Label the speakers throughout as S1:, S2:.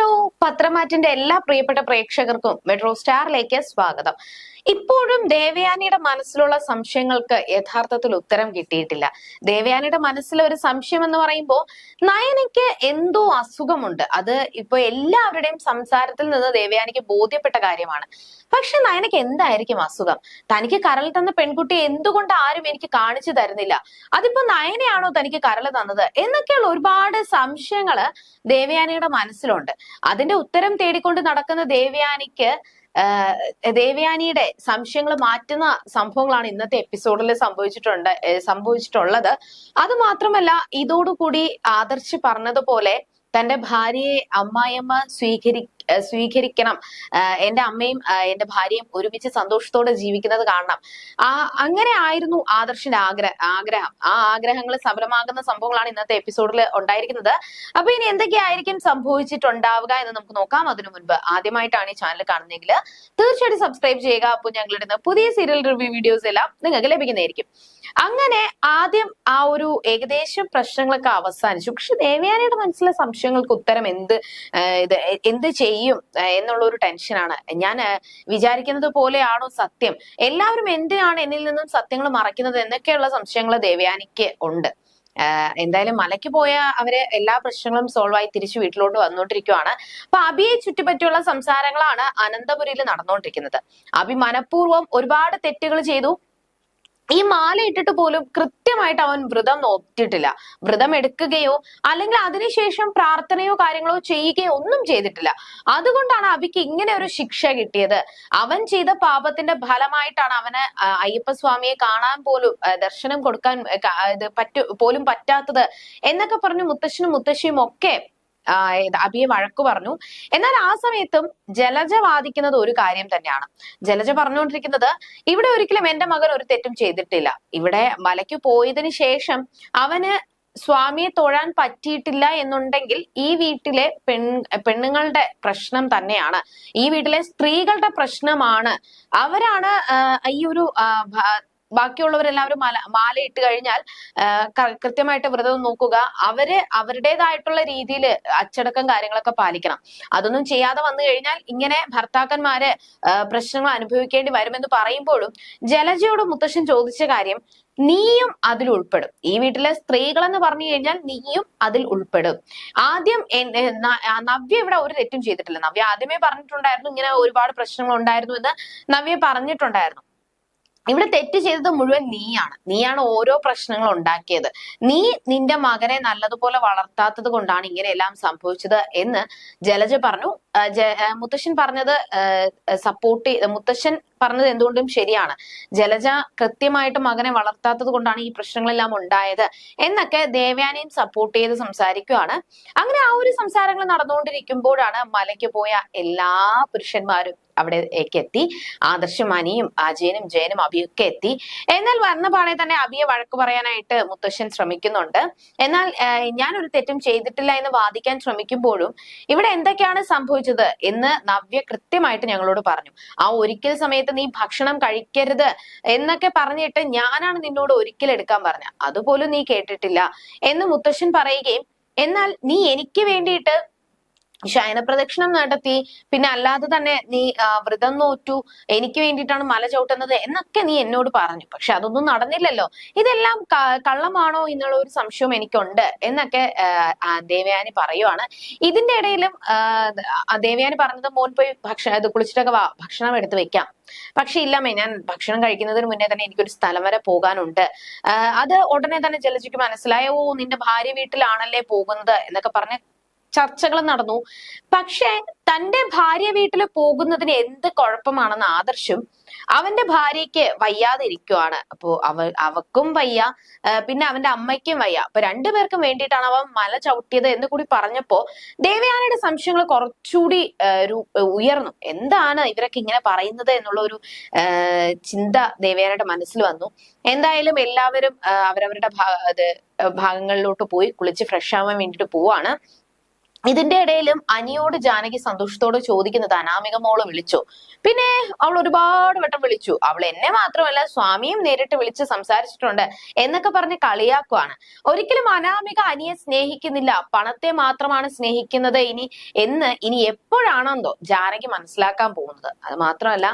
S1: Hello പത്രമാറ്റിന്റെ എല്ലാ പ്രിയപ്പെട്ട പ്രേക്ഷകർക്കും മെട്രോ സ്റ്റാറിലേക്ക് സ്വാഗതം. ഇപ്പോഴും ദേവയാനിയുടെ മനസ്സിലുള്ള സംശയങ്ങൾക്ക് യഥാർത്ഥത്തിൽ ഉത്തരം കിട്ടിയിട്ടില്ല. ദേവയാനിയുടെ മനസ്സിലെ ഒരു സംശയം എന്ന് പറയുമ്പോൾ നയനയ്ക്ക് എന്തോ അസുഖമുണ്ട്. അത് ഇപ്പൊ എല്ലാവരുടെയും സംസാരത്തിൽ നിന്ന് ദേവയാനിക്ക് ബോധ്യപ്പെട്ട കാര്യമാണ്. പക്ഷെ നയനയ്ക്ക് എന്തായിരിക്കും അസുഖം? തനിക്ക് കരൾ തന്ന പെൺകുട്ടിയെ എന്തുകൊണ്ട് ആരും എനിക്ക് കാണിച്ചു തരുന്നില്ല? അതിപ്പോ നയനയാണോ തനിക്ക് കരൾ തന്നത്? എന്നൊക്കെയുള്ള ഒരുപാട് സംശയങ്ങൾ ദേവയാനിയുടെ മനസ്സിലുണ്ട്. അതിന്റെ ഉത്തരം തേടിക്കൊണ്ട് നടക്കുന്ന ദേവയാനിക്ക് ദേവയാനിയുടെ സംശയങ്ങൾ മാറ്റുന്ന സംഭവങ്ങളാണ് ഇന്നത്തെ എപ്പിസോഡിൽ സംഭവിച്ചിട്ടുണ്ട് സംഭവിച്ചിട്ടുള്ളത്. അത് മാത്രമല്ല ഇതോടുകൂടി ആദർശ് പറഞ്ഞതുപോലെ തന്റെ ഭാര്യയെ അമ്മായിയമ്മ സ്വീകരി സ്വീകരിക്കണം. എന്റെ അമ്മയും എന്റെ ഭാര്യയും ഒരുമിച്ച് സന്തോഷത്തോടെ ജീവിക്കുന്നത് കാണണം. ആ അങ്ങനെ ആയിരുന്നു ആദർശിന്റെ ആഗ്രഹ ആഗ്രഹം. ആ ആഗ്രഹങ്ങൾ സഫലമാകുന്ന സംഭവങ്ങളാണ് ഇന്നത്തെ എപ്പിസോഡിൽ ഉണ്ടായിരിക്കുന്നത്. അപ്പൊ ഇനി എന്തൊക്കെയായിരിക്കും സംഭവിച്ചിട്ടുണ്ടാവുക എന്ന് നമുക്ക് നോക്കാം. അതിനു മുൻപ് ആദ്യമായിട്ടാണ് ഈ ചാനൽ കാണുന്നതെങ്കിൽ തീർച്ചയായിട്ടും സബ്സ്ക്രൈബ് ചെയ്യുക. അപ്പോൾ ഞങ്ങളുടെ പുതിയ സീരിയൽ റിവ്യൂ വീഡിയോസ് എല്ലാം നിങ്ങൾക്ക് ലഭിക്കുന്നതായിരിക്കും. അങ്ങനെ ആദ്യം ആ ഒരു ഏകദേശം പ്രശ്നങ്ങളൊക്കെ അവസാനിച്ചു. പക്ഷെ ദേവയാനിയുടെ മനസ്സിലെ സംശയങ്ങൾക്ക് ഉത്തരം എന്ത്? ഇത് എന്ത് ചെയ്യും? ആഹ് എന്നുള്ള ഒരു ടെൻഷനാണ് ഞാൻ വിചാരിക്കുന്നത് പോലെയാണോ സത്യം? എല്ലാവരും എന്തിനാണ് എന്നിൽ നിന്നും സത്യങ്ങൾ മറയ്ക്കുന്നത് എന്നൊക്കെയുള്ള സംശയങ്ങൾ ദേവയാനിക്ക് ഉണ്ട്. എന്തായാലും മലയ്ക്ക് പോയ അവർ എല്ലാ പ്രശ്നങ്ങളും സോൾവ് ആയി തിരിച്ചു വീട്ടിലോട്ട് വന്നുകൊണ്ടിരിക്കുവാണ് അപ്പൊ അബിയെ ചുറ്റിപ്പറ്റിയുള്ള സംസാരങ്ങളാണ് അനന്തപുരിയിൽ നടന്നുകൊണ്ടിരിക്കുന്നത് അബി മനഃപൂർവം ഒരുപാട് തെറ്റുകൾ ചെയ്തു. ഇട്ടിട്ട് പോലും കൃത്യമായിട്ട് അവൻ വ്രതം നോക്കിയിട്ടില്ല. വ്രതം എടുക്കുകയോ അല്ലെങ്കിൽ അതിനുശേഷം പ്രാർത്ഥനയോ കാര്യങ്ങളോ ചെയ്യുകയോ ഒന്നും ചെയ്തിട്ടില്ല. അതുകൊണ്ടാണ് അബിക്ക് ഇങ്ങനെ ഒരു ശിക്ഷ കിട്ടിയത്. അവൻ ചെയ്ത പാപത്തിന്റെ ഫലമായിട്ടാണ് അവന് അയ്യപ്പസ്വാമിയെ കാണാൻ പോലും ദർശനം കൊടുക്കാൻ ഇത് പറ്റു പോലും പറ്റാത്തത് എന്നൊക്കെ പറഞ്ഞു മുത്തശ്ശനും മുത്തശ്ശിയും ഒക്കെ അബിയെ വഴക്കു പറഞ്ഞു. എന്നാൽ ആ സമയത്തും ജലജ വാദിക്കുന്നത് ഒരു കാര്യം തന്നെയാണ്. ജലജ പറഞ്ഞുകൊണ്ടിരിക്കുന്നത് ഇവിടെ ഒരിക്കലും എന്റെ മകൻ ഒരു തെറ്റും ചെയ്തിട്ടില്ല. ഇവിടെ മലയ്ക്ക് പോയതിന് ശേഷം അവന് സ്വാമിയെ തൊഴാൻ പറ്റിയിട്ടില്ല എന്നുണ്ടെങ്കിൽ ഈ വീട്ടിലെ പെൺ പെണ്ണുങ്ങളുടെ പ്രശ്നം തന്നെയാണ്. ഈ വീട്ടിലെ സ്ത്രീകളുടെ പ്രശ്നമാണ്. അവരാണ് ഈ ഒരു ബാക്കിയുള്ളവരെല്ലാവരും മല മാല ഇട്ട് കഴിഞ്ഞാൽ കൃത്യമായിട്ട് വ്രതം നോക്കുക. അവർ അവരുടേതായിട്ടുള്ള രീതിയിൽ അച്ചടക്കം കാര്യങ്ങളൊക്കെ പാലിക്കണം. അതൊന്നും ചെയ്യാതെ വന്നു കഴിഞ്ഞാൽ ഇങ്ങനെ ഭർത്താക്കന്മാര് പ്രശ്നങ്ങൾ അനുഭവിക്കേണ്ടി വരുമെന്ന് പറയുമ്പോഴും ജലജയോട് മുത്തശ്ശൻ ചോദിച്ച കാര്യം നീയും അതിൽ ഉൾപ്പെടും. ഈ വീട്ടിലെ സ്ത്രീകൾ എന്ന് പറഞ്ഞു കഴിഞ്ഞാൽ നീയും അതിൽ ഉൾപ്പെടും. ആദ്യം നവ്യ ഇവിടെ ഒരു തെറ്റും ചെയ്തിട്ടില്ല. നവ്യ ആദ്യമേ പറഞ്ഞിട്ടുണ്ടായിരുന്നു ഇങ്ങനെ ഒരുപാട് പ്രശ്നങ്ങൾ ഉണ്ടായിരുന്നു എന്ന് നവ്യ പറഞ്ഞിട്ടുണ്ടായിരുന്നു. ഇവിടെ തെറ്റ് ചെയ്തത് മുഴുവൻ നീയാണ്. നീയാണ് ഓരോ പ്രശ്നങ്ങൾ ഉണ്ടാക്കിയത്. നീ നിന്റെ മകനെ നല്ലതുപോലെ വളർത്താത്തത് കൊണ്ടാണ് ഇങ്ങനെയെല്ലാം സംഭവിച്ചത് എന്ന് ജലജ പറഞ്ഞു. മുത്തശ്ശൻ പറഞ്ഞത് സപ്പോർട്ട് മുത്തശ്ശൻ പറഞ്ഞത് എന്തുകൊണ്ടും ശരിയാണ്. ജലജ കൃത്യമായിട്ട് മകനെ വളർത്താത്തത് കൊണ്ടാണ് ഈ പ്രശ്നങ്ങളെല്ലാം ഉണ്ടായത് എന്നൊക്കെ ദേവയാനിയും സപ്പോർട്ട് ചെയ്ത് സംസാരിക്കുവാണ്. അങ്ങനെ ആ ഒരു സംസാരങ്ങൾ നടന്നുകൊണ്ടിരിക്കുമ്പോഴാണ് മലയ്ക്ക് പോയ എല്ലാ പുരുഷന്മാരും അവിടേക്ക് എത്തി. ആദർശമാനിയും അജയനും ജയനും അഭിയൊക്കെ എത്തി. എന്നാൽ വന്ന പാടെ തന്നെ അബിയെ വഴക്ക് പറയാനായിട്ട് മുത്തശ്ശൻ ശ്രമിക്കുന്നുണ്ട്. എന്നാൽ ഞാൻ ഒരു തെറ്റും ചെയ്തിട്ടില്ല എന്ന് വാദിക്കാൻ ശ്രമിക്കുമ്പോഴും ഇവിടെ എന്തൊക്കെയാണ് സംഭവിച്ചത് എന്ന് നവ്യ കൃത്യമായിട്ട് ഞങ്ങളോട് പറഞ്ഞു. ആ ഒരിക്കൽ സമയത്ത് നീ ഭക്ഷണം കഴിക്കരുത് എന്നൊക്കെ പറഞ്ഞിട്ട് ഞാനാണ് നിന്നോട് ഒരിക്കൽ എടുക്കാൻ പറഞ്ഞ. അതുപോലും നീ കേട്ടിട്ടില്ല. എന്ന് മുത്തശ്ശൻ പറയുകയും എന്നാൽ നീ എനിക്ക് വേണ്ടിയിട്ട് ശയനപ്രദക്ഷിണം നടത്തി. പിന്നെ അല്ലാതെ തന്നെ നീ വ്രതം നോറ്റു. എനിക്ക് വേണ്ടിയിട്ടാണ് മല ചവിട്ടുന്നത് എന്നൊക്കെ നീ എന്നോട് പറഞ്ഞു. പക്ഷെ അതൊന്നും നടന്നില്ലല്ലോ. ഇതെല്ലാം കള്ളമാണോ എന്നുള്ള ഒരു സംശയം എനിക്കുണ്ട് എന്നൊക്കെ ദേവയാനി പറയുവാണ്. ഇതിന്റെ ഇടയിലും ദേവയാനി പറഞ്ഞത് മോൻ പോയി ഭക്ഷണം ഇത് കുളിച്ചിട്ടൊക്കെ ഭക്ഷണം എടുത്ത് വെക്കാം. പക്ഷെ ഇല്ലമ്മേ ഞാൻ ഭക്ഷണം കഴിക്കുന്നതിന് മുന്നേ തന്നെ എനിക്കൊരു സ്ഥലം വരെ പോകാനുണ്ട്. അത് ഉടനെ തന്നെ ജലജിക്ക് മനസ്സിലായോ. നിന്റെ ഭാര്യ വീട്ടിലാണല്ലേ പോകുന്നത് എന്നൊക്കെ പറഞ്ഞ് ചർച്ചകൾ നടന്നു. പക്ഷേ തന്റെ ഭാര്യ വീട്ടിൽ പോകുന്നതിന് എന്ത് കുഴപ്പമാണെന്ന് ആദർശം അവന്റെ ഭാര്യയ്ക്ക് വയ്യാതെ ഇരിക്കുവാണ് അപ്പോ അവ അവക്കും വയ്യ പിന്നെ അവന്റെ അമ്മയ്ക്കും വയ്യ. അപ്പൊ രണ്ടുപേർക്കും വേണ്ടിയിട്ടാണ് അവൻ മല ചവിട്ടിയത് എന്ന് കൂടി പറഞ്ഞപ്പോ ദേവയാനയുടെ സംശയങ്ങൾ കുറച്ചുകൂടി ഉയർന്നു. എന്താണ് ഇവരൊക്കെ ഇങ്ങനെ പറയുന്നത് എന്നുള്ള ഒരു ചിന്ത ദേവയാനയുടെ മനസ്സിൽ വന്നു. എന്തായാലും എല്ലാവരും അവരവരുടെ ഭാഗ ഭാഗങ്ങളിലോട്ട് പോയി കുളിച്ച് ഫ്രഷ് ആവാൻ വേണ്ടിയിട്ട് പോവാണ്. ഇതിന്റെ ഇടയിലും അനിയോട് ജാനകി സന്തോഷത്തോട് ചോദിക്കുന്നത് അനാമിക മോൾ വിളിച്ചു. പിന്നെ അവൾ ഒരുപാട് വട്ടം വിളിച്ചു. അവൾ എന്നെ മാത്രമല്ല സ്വാമിയും നേരിട്ട് വിളിച്ച് സംസാരിച്ചിട്ടുണ്ട് എന്നൊക്കെ പറഞ്ഞ് കളിയാക്കുവാണ്. ഒരിക്കലും അനാമിക അനിയെ സ്നേഹിക്കുന്നില്ല. പണത്തെ മാത്രമാണ് സ്നേഹിക്കുന്നത് ഇനി എന്ന് ഇനി എപ്പോഴാണെന്തോ ജാനകി മനസ്സിലാക്കാൻ പോകുന്നത്. അത് മാത്രമല്ല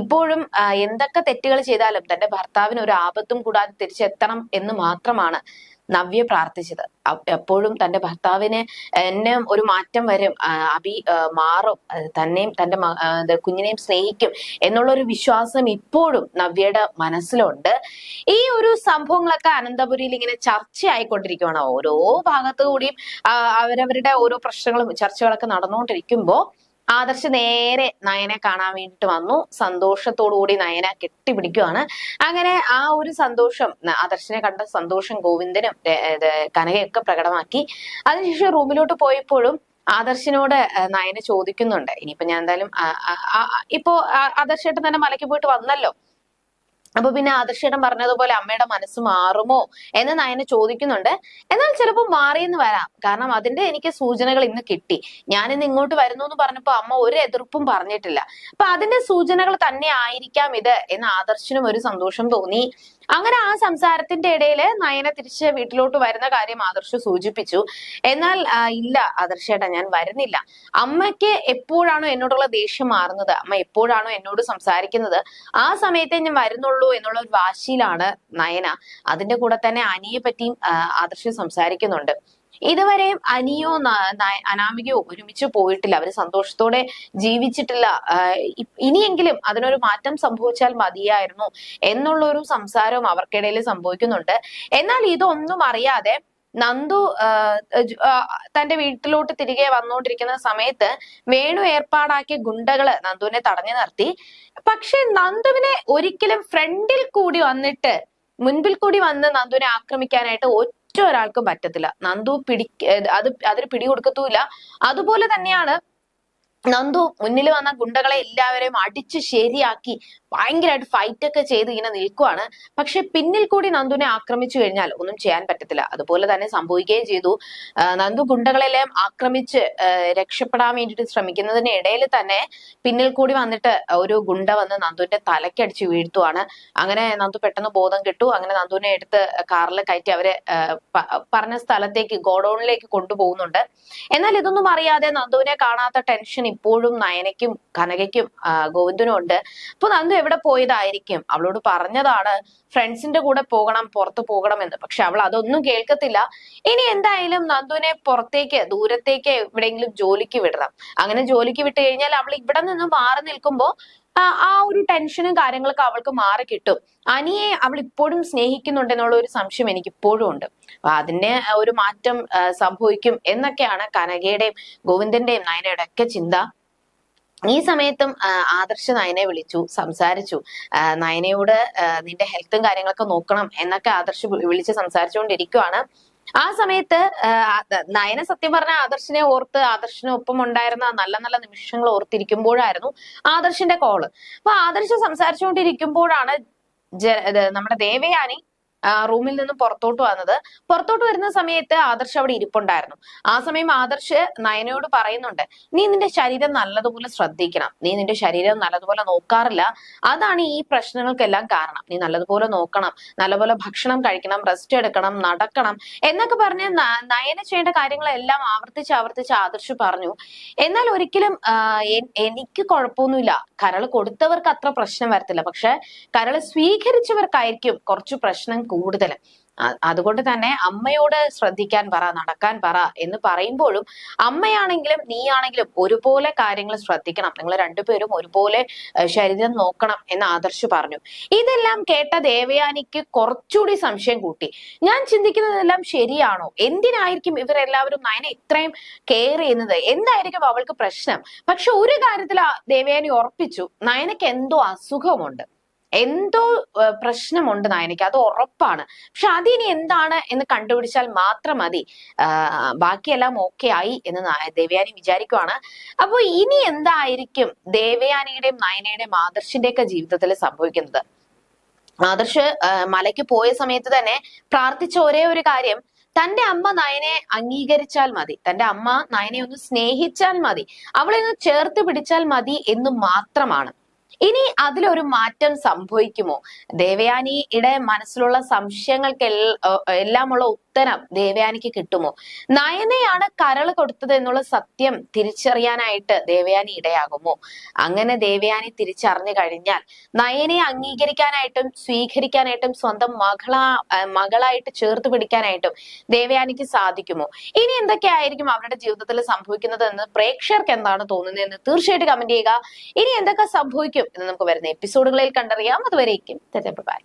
S1: ഇപ്പോഴും എന്തൊക്കെ തെറ്റുകൾ ചെയ്താലും തന്റെ ഭർത്താവിന് ഒരു ആപത്തും കൂടാതെ തിരിച്ചെത്തണം എന്ന് മാത്രമാണ്. നവ്യ പ്രാർത്ഥിച്ചത്. എപ്പോഴും തന്റെ ഭർത്താവിനെ എന്നെ ഒരു മാറ്റം വരും അഭി മാറും തന്നെയും തന്റെ കുഞ്ഞിനെയും സ്നേഹിക്കും എന്നുള്ള ഒരു വിശ്വാസം ഇപ്പോഴും നവ്യയുടെ മനസ്സിലുണ്ട്. ഈ ഒരു സംഭവങ്ങളൊക്കെ അനന്തപുരിയിൽ ഇങ്ങനെ ചർച്ചയായിക്കൊണ്ടിരിക്കുകയാണ് ഓരോ ഭാഗത്തു കൂടിയും അവരവരുടെ ഓരോ പ്രശ്നങ്ങളും ചർച്ചകളൊക്കെ നടന്നുകൊണ്ടിരിക്കുമ്പോ ആദർശ് നേരെ നയനെ കാണാൻ വേണ്ടിട്ട് വന്നു. സന്തോഷത്തോടു കൂടി നയന കെട്ടിപിടിക്കുവാണ് അങ്ങനെ ആ ഒരു സന്തോഷം ആദർശനെ കണ്ട സന്തോഷം ഗോവിന്ദനും കനകയൊക്കെ പ്രകടമാക്കി. അതിനുശേഷം റൂമിലോട്ട് പോയപ്പോഴും ആദർശിനോട് നയന ചോദിക്കുന്നുണ്ട്. ഇനിയിപ്പോ ഞാൻ എന്തായാലും ഇപ്പോ ആദർശേട്ടൻ തന്നെ മലയ്ക്ക് പോയിട്ട് വന്നല്ലോ. അപ്പൊ പിന്നെ ആദർശേട്ടൻ പറഞ്ഞതുപോലെ അമ്മയുടെ മനസ്സ് മാറുമോ എന്ന് നയന ചോദിക്കുന്നുണ്ട്. എന്നാൽ ചിലപ്പോൾ മാറിയെന്ന് വരാം. കാരണം അതിന്റെ എനിക്ക് സൂചനകൾ ഇന്ന് കിട്ടി. ഞാൻ ഇന്ന് ഇങ്ങോട്ട് വരുന്നു എന്ന് പറഞ്ഞപ്പോ അമ്മ ഒരു എതിർപ്പും പറഞ്ഞിട്ടില്ല. അപ്പൊ അതിന്റെ സൂചനകൾ തന്നെ ആയിരിക്കാം ഇത് എന്ന് ആദർശനും ഒരു സന്തോഷം തോന്നി. അങ്ങനെ ആ സംസാരത്തിന്റെ ഇടയിൽ നയന തിരിച്ച് വീട്ടിലോട്ട് വരുന്ന കാര്യം ആദർശ് സൂചിപ്പിച്ചു. എന്നാൽ ഇല്ല ആദർശേട്ടാ ഞാൻ വരുന്നില്ല. അമ്മയ്ക്ക് എപ്പോഴാണോ എന്നോടുള്ള ദേഷ്യം മാറുന്നത്? അമ്മ എപ്പോഴാണോ എന്നോട് സംസാരിക്കുന്നത്? ആ സമയത്തെ ഞാൻ വരുന്നുള്ളൂ എന്നുള്ള ഒരു വാശിയിലാണ് നയന. അതിന്റെ കൂടെ തന്നെ അനിയെ പറ്റിയും ആദർശ സംസാരിക്കുന്നുണ്ട്. ഇതുവരെയും അനിയോ അനാമികയോ ഒരുമിച്ച് പോയിട്ടില്ല. അവർ സന്തോഷത്തോടെ ജീവിച്ചിട്ടില്ല. ഇനിയെങ്കിലും അതിനൊരു മാറ്റം സംഭവിച്ചാൽ മതിയായിരുന്നു എന്നുള്ളൊരു സംസാരവും അവർക്കിടയിൽ സംഭവിക്കുന്നുണ്ട്. എന്നാൽ ഇതൊന്നും അറിയാതെ നന്ദു തന്റെ വീട്ടിലോട്ട് തിരികെ വന്നുകൊണ്ടിരിക്കുന്ന സമയത്ത് വേണു ഏർപ്പാടാക്കിയ ഗുണ്ടകൾ നന്ദുവിനെ തടഞ്ഞു നിർത്തി. പക്ഷെ നന്ദുവിനെ ഒരിക്കലും ഫ്രണ്ടിൽ കൂടി വന്നിട്ട് മുൻപിൽ കൂടി വന്ന് നന്ദുവിനെ ആക്രമിക്കാനായിട്ട് ഒറ്റ ഒരാൾക്കും പറ്റത്തില്ല. നന്ദു പിടി അത് അതിന് പിടികൊടുക്കത്തുമില്ല. അതുപോലെ തന്നെയാണ് നന്ദു മുന്നിൽ വന്ന ഗുണ്ടകളെ എല്ലാവരെയും അടിച്ച് ശരിയാക്കി ഭയങ്കരമായിട്ട് ഫൈറ്റ് ഒക്കെ ചെയ്ത് ഇങ്ങനെ നിൽക്കുവാണ്. പക്ഷെ പിന്നിൽ കൂടി നന്ദുവിനെ ആക്രമിച്ചു കഴിഞ്ഞാൽ ഒന്നും ചെയ്യാൻ പറ്റത്തില്ല. അതുപോലെ തന്നെ സംഭവിക്കുകയും ചെയ്തു. നന്ദു ഗുണ്ടകളെല്ലാം ആക്രമിച്ച് രക്ഷപ്പെടാൻ വേണ്ടിയിട്ട് ശ്രമിക്കുന്നതിന് ഇടയിൽ തന്നെ പിന്നിൽ കൂടി വന്നിട്ട് ഒരു ഗുണ്ട വന്ന് നന്ദുവിന്റെ തലക്കടിച്ച് വീഴ്ത്തുവാണ്. അങ്ങനെ നന്ദു പെട്ടെന്ന് ബോധം കിട്ടു. അങ്ങനെ നന്ദുവിനെ എടുത്ത് കാറിൽ കയറ്റി അവരെ പറഞ്ഞ സ്ഥലത്തേക്ക് ഗോഡൌണിലേക്ക് കൊണ്ടുപോകുന്നുണ്ട്. എന്നാൽ ഇതൊന്നും അറിയാതെ നന്ദുവിനെ കാണാത്ത ടെൻഷൻ ഇപ്പോഴും നയനയ്ക്കും കനകയ്ക്കും ഗോവിന്ദനും ഉണ്ട്. അപ്പൊ നന്ദു എവിടെ പോയതായിരിക്കും? അവളോട് പറഞ്ഞതാണ് ഫ്രണ്ട്സിന്റെ കൂടെ പോകണം പുറത്ത് പോകണം എന്ന്. പക്ഷെ അവൾ അതൊന്നും കേൾക്കത്തില്ല. ഇനി എന്തായാലും നന്ദുവിനെ പുറത്തേക്ക് ദൂരത്തേക്ക് എവിടെയെങ്കിലും ജോലിക്ക് വിടണം. അങ്ങനെ ജോലിക്ക് വിട്ട് കഴിഞ്ഞാൽ അവൾ ഇവിടെ നിന്ന് മാറി നിൽക്കുമ്പോ ആ ഒരു ടെൻഷനും കാര്യങ്ങളൊക്കെ അവൾക്ക് മാറി കിട്ടും. അനിയെ അവൾ ഇപ്പോഴും സ്നേഹിക്കുന്നുണ്ട് എന്നുള്ള ഒരു സംശയം എനിക്ക് ഇപ്പോഴും ഉണ്ട് അതിന്റെ ഒരു മാറ്റം സംഭവിക്കും എന്നൊക്കെയാണ് കനകയുടെയും ഗോവിന്ദന്റെയും നയനയുടെ ഒക്കെ ചിന്ത. ഈ സമയത്തും ആദർശ നയനെ വിളിച്ചു സംസാരിച്ചു. നയനയോട് നിന്റെ ഹെൽത്തും കാര്യങ്ങളൊക്കെ നോക്കണം എന്നൊക്കെ ആദർശ് വിളിച്ച് സംസാരിച്ചുകൊണ്ടിരിക്കുവാണ്. ആ സമയത്ത് നയന സത്യം പറഞ്ഞ ആദർശിനെ ഓർത്ത് ആദർശിന് ഒപ്പം ഉണ്ടായിരുന്ന നല്ല നല്ല നിമിഷങ്ങൾ ഓർത്തിരിക്കുമ്പോഴായിരുന്നു ആദർശിന്റെ കോൾ അപ്പൊ ആദർശ് സംസാരിച്ചുകൊണ്ടിരിക്കുമ്പോഴാണ് നമ്മുടെ ദേവയാനി റൂമിൽ നിന്നും പുറത്തോട്ട് വന്നത്. പുറത്തോട്ട് വരുന്ന സമയത്ത് ആദർശ് അവിടെ ഇരിപ്പുണ്ടായിരുന്നു. ആ സമയം ആദർശ് നയനയോട് പറയുന്നുണ്ട് നീ നിന്റെ ശരീരം നല്ലതുപോലെ ശ്രദ്ധിക്കണം. നീ നിന്റെ ശരീരം നല്ലതുപോലെ നോക്കാറില്ല. അതാണ് ഈ പ്രശ്നങ്ങൾക്കെല്ലാം കാരണം. നീ നല്ലതുപോലെ നോക്കണം നല്ലപോലെ ഭക്ഷണം കഴിക്കണം റെസ്റ്റ് എടുക്കണം നടക്കണം എന്നൊക്കെ പറഞ്ഞ് നയന ചെയ്യേണ്ട കാര്യങ്ങളെല്ലാം ആവർത്തിച്ച് ആവർത്തിച്ച് ആദർശ് പറഞ്ഞു. എന്നാൽ ഒരിക്കലും എനിക്ക് കുഴപ്പമൊന്നുമില്ല. കരൾ കൊടുത്തവർക്ക് അത്ര പ്രശ്നം വരത്തില്ല. പക്ഷെ കരൾ സ്വീകരിച്ചവർക്കായിരിക്കും കുറച്ച് പ്രശ്നം കൂടുതൽ അതുകൊണ്ട് തന്നെ അമ്മയോട് ശ്രദ്ധിക്കാൻ പറ നടക്കാൻ പറ എന്ന് പറയുമ്പോഴും അമ്മയാണെങ്കിലും നീയാണെങ്കിലും ഒരുപോലെ കാര്യങ്ങൾ ശ്രദ്ധിക്കണം. നിങ്ങൾ രണ്ടുപേരും ഒരുപോലെ ശരീരം നോക്കണം എന്ന് ആദർശ് പറഞ്ഞു. ഇതെല്ലാം കേട്ട ദേവയാനിക്ക് കുറച്ചുകൂടി സംശയം കൂട്ടി. ഞാൻ ചിന്തിക്കുന്നതെല്ലാം ശരിയാണോ? എന്തിനായിരിക്കും ഇവരെല്ലാവരും നയനെ ഇത്രയും കെയർ ചെയ്യുന്നത്? എന്തായിരിക്കും അവൾക്ക് പ്രശ്നം? പക്ഷെ ഒരു കാര്യത്തിൽ ദേവയാനി ഉറപ്പിച്ചു നയനക്ക് എന്തോ അസുഖമുണ്ട്. എന്തോ പ്രശ്നമുണ്ട് നയനയ്ക്ക് അത് ഉറപ്പാണ്. പക്ഷെ അതിനി എന്താണ് എന്ന് കണ്ടുപിടിച്ചാൽ മാത്രം മതി. ബാക്കിയെല്ലാം ഓക്കെ ആയി എന്ന് ദേവയാനി വിചാരിക്കുവാണ്. അപ്പൊ ഇനി എന്തായിരിക്കും ദേവയാനിയുടെയും നയനയുടെയും ആദർശിന്റെ ഒക്കെ ജീവിതത്തിൽ സംഭവിക്കുന്നത്? ആദർശ് മലയ്ക്ക് പോയ സമയത്ത് തന്നെ പ്രാർത്ഥിച്ച ഒരേ ഒരു കാര്യം. തന്റെ അമ്മ നയനെ അംഗീകരിച്ചാൽ മതി. തന്റെ അമ്മ നയനെ ഒന്ന് സ്നേഹിച്ചാൽ മതി. അവളെ ഒന്ന് ചേർത്ത് പിടിച്ചാൽ മതി എന്ന് മാത്രമാണ്. ഇനി അതിലൊരു മാറ്റം സംഭവിക്കുമോ? ദേവയാനിയുടെ മനസ്സിലുള്ള സംശയങ്ങൾക്ക് എല്ലാമുള്ള ഉത്തരം ദേവയാനിക്ക് കിട്ടുമോ? നയനയാണ് കരൾ കൊടുത്തത് എന്നുള്ള സത്യം തിരിച്ചറിയാനായിട്ട് ദേവയാനി ഇടയാകുമോ? അങ്ങനെ ദേവയാനി തിരിച്ചറിഞ്ഞു കഴിഞ്ഞാൽ നയനെ അംഗീകരിക്കാനായിട്ടും സ്വീകരിക്കാനായിട്ടും സ്വന്തം മകളാ മകളായിട്ട് ചേർത്ത് പിടിക്കാനായിട്ടും ദേവയാനിക്ക് സാധിക്കുമോ? ഇനി എന്തൊക്കെയായിരിക്കും അവരുടെ ജീവിതത്തിൽ സംഭവിക്കുന്നത് എന്ന് പ്രേക്ഷകർക്ക് എന്താണ് തോന്നുന്നത് എന്ന് തീർച്ചയായിട്ടും കമന്റ് ചെയ്യുക. ഇനി എന്തൊക്കെ സംഭവിക്കും എന്ന് നമുക്ക് വരുന്ന എപ്പിസോഡുകളിൽ കണ്ടറിയാം. അതുവരേക്കും ബൈ